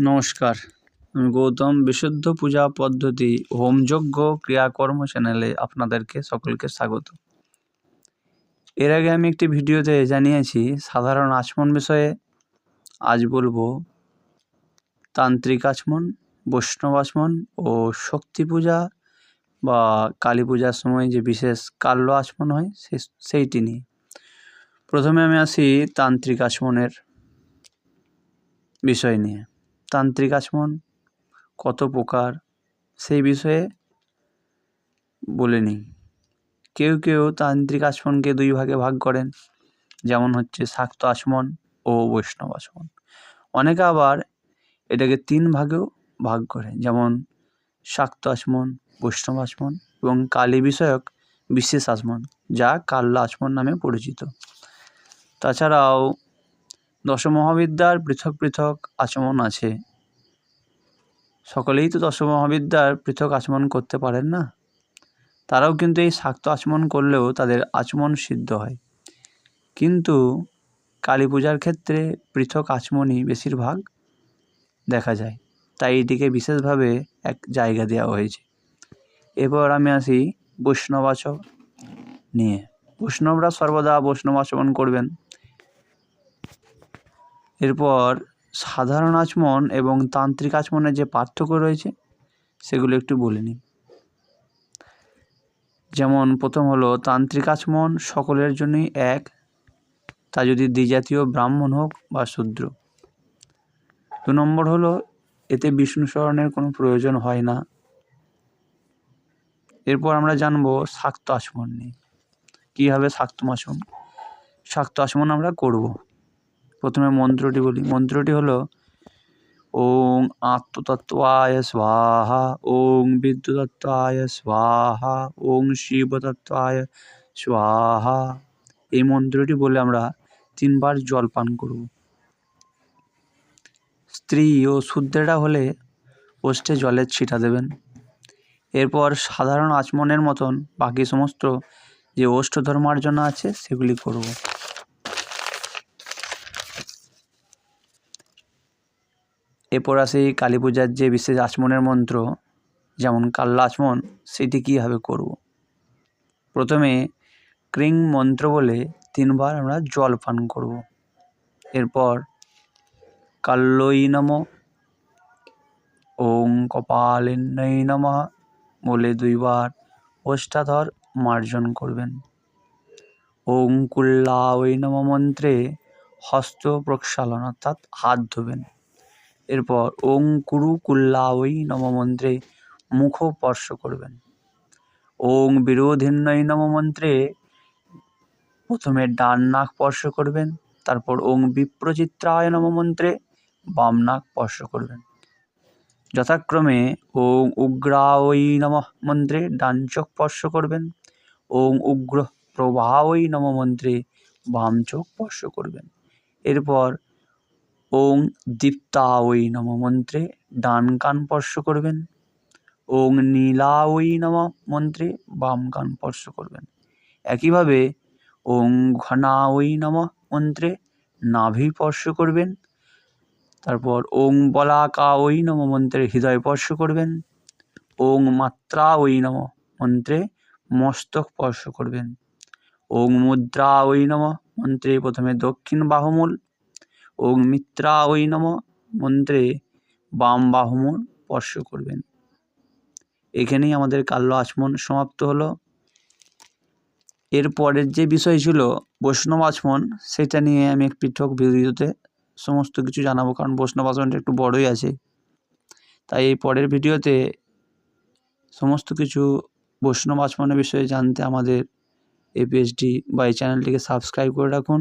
নমস্কার। আমি গৌতম, বিশুদ্ধ পূজা পদ্ধতি, হোম হোমযজ্ঞ ক্রিয়াকর্ম চ্যানেলে আপনাদেরকে সকলকে স্বাগত। এর আগে আমি একটি ভিডিওতে জানিয়েছি, সাধারণ আচমন বিষয়ে। আজ বলব, তান্ত্রিক আচমন, বৈষ্ণব আচমন ও শক্তি পূজা বা কালী পূজার সময় যে বিশেষ কাল্য আচমন হয় সেইটি নিয়ে। প্রথমে আমি আসি তান্ত্রিক আচমনের বিষয় নিয়ে। তান্ত্রিক আচমন কত প্রকার সেই বিষয়ে বলে নিই কেউ কেউ তান্ত্রিক আচমনকে দুই ভাগে ভাগ করেন, যেমন হচ্ছে শাক্ত আচমন ও বৈষ্ণব আচমন। অনেকে আবার এটাকে তিন ভাগেও ভাগ করে যেমন শাক্ত আচমন, বৈষ্ণব আচমন এবং কালী বিষয়ক বিশেষ আচমন, যা কাল্য আচমন নামে পরিচিত। তাছাড়াও দশমহাবিদ্যার পৃথক পৃথক আচমন আছে। সকলেই তো দশমহাবিদ্যার পৃথক আচমন করতে পারেন না। তারাও কিন্তু এই শাক্ত আচমন করলেও তাদের আচমন সিদ্ধ হয়। কিন্তু কালী পূজার ক্ষেত্রে পৃথক আচমনই বেশিরভাগ দেখা যায়। তাই এটিকে বিশেষভাবে এক জায়গা দেওয়া হয়েছে। এরপর আমি আসি বৈষ্ণবাচক নিয়ে। বৈষ্ণবরা সর্বদা বৈষ্ণব আচমন করবেন। এরপর সাধারণ আচমন এবং তান্ত্রিক আচমনের যে পার্থক্য রয়েছে, সেগুলো একটু বলে নিই। যেমন প্রথম হলো, তান্ত্রিক আচমন সকলের জন্যই এক, তা যদি দ্বিজাতীয় ব্রাহ্মণ হোক বা শূদ্র। দু নম্বর হলো, এতে বিষ্ণু স্মরণের কোনো প্রয়োজন হয় না। এরপর আমরা জানব শাক্ত আচমন নিয়ে। কীভাবে শাক্ত আচমন? শাক্ত আচমন আমরা করব। প্রথমে মন্ত্রটি বলি। মন্ত্রটি হলো, ওং আত্মতত্ত্বায় স্বাহা, ওং বিদ্যুতত্ত্বায় স্বাহা, ওং শিবতত্ত্বায় স্বাহা। এই মন্ত্রটি বলে আমরা তিনবার জল পান করব। স্ত্রী ও শূদ্রেরা হলে ওষ্ঠে জলের ছিটা দেবেন। এরপর সাধারণ আচমনের মতন বাকি সমস্ত যে ওষ্ঠ ধর্মার্জনা আছে সেগুলি করব। এরপর আসি কালী পূজার যে বিশেষ আচমনের মন্ত্র, যেমন কাল্লা আচমন, সেটি কীভাবে করব? প্রথমে ক্রিং মন্ত্র বলে তিনবার আমরা জল পান করব। এরপর কাল্লই নম, ওং কপালিন্নই নমঃ বলে দুইবার ওষ্ঠাধর মার্জন করবেন। ওং কুল্লা ওই নম মন্ত্রে হস্ত প্রক্ষালন অর্থাৎ হাত ধোবেন। এরপর ওং কুরু কুল্লা ওই নম মন্ত্রে মুখ স্পর্শ করবেন। ওং বিরোধিন্নয় নম মন্ত্রে প্রথমে ডান নাক স্পর্শ করবেন, তারপর ওং বিপ্রচিত্রায় নম মন্ত্রে বাম নাক স্পর্শ করবেন। যথাক্রমে ওং উগ্রাওই নম মন্ত্রে ডান চোখ স্পর্শ করবেন, ওং উগ্র প্রভাবই নম মন্ত্রে বাম চোখ স্পর্শ করবেন। এরপর ওং দীপ্তাওই নম মন্ত্রে ডান কান স্পর্শ করবেন। ওং নীলাওই নম মন্ত্রে বাম কান স্পর্শ করবেন। একইভাবে ওং ঘনাওই নম মন্ত্রে নাভি স্পর্শ করবেন। তারপর ওং বলাকা ওই নম মন্ত্রে হৃদয় স্পর্শ করবেন। ওং মাত্রা ওই নম মন্ত্রে মস্তক স্পর্শ করবেন। ওং মুদ্রা ওই নম মন্ত্রে প্রথমে দক্ষিণ বাহুমূল ওং মিত্রা ওই নম মন্ত্রে বাম বাহুমূল স্পর্শ করবেন। এখানেই আমাদের কাল্য আচমন সমাপ্ত হলো। এর পরের যে বিষয় ছিল বৈষ্ণব আচমন, সেটা নিয়ে আমি এক পৃথক ভিডিওতে সমস্ত কিছু জানাব, কারণ বৈষ্ণব আচমনটা একটু বড়ই আছে। তাই এই পরের ভিডিওতে সমস্ত কিছু বৈষ্ণব আচমনের বিষয়ে জানতে আমাদের পেজটি বা এই চ্যানেলটিকে সাবস্ক্রাইব করে রাখুন।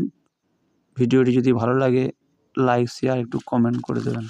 ভিডিওটি যদি ভালো লাগে লাইক শেয়ার একটু কমেন্ট করে দেবেন।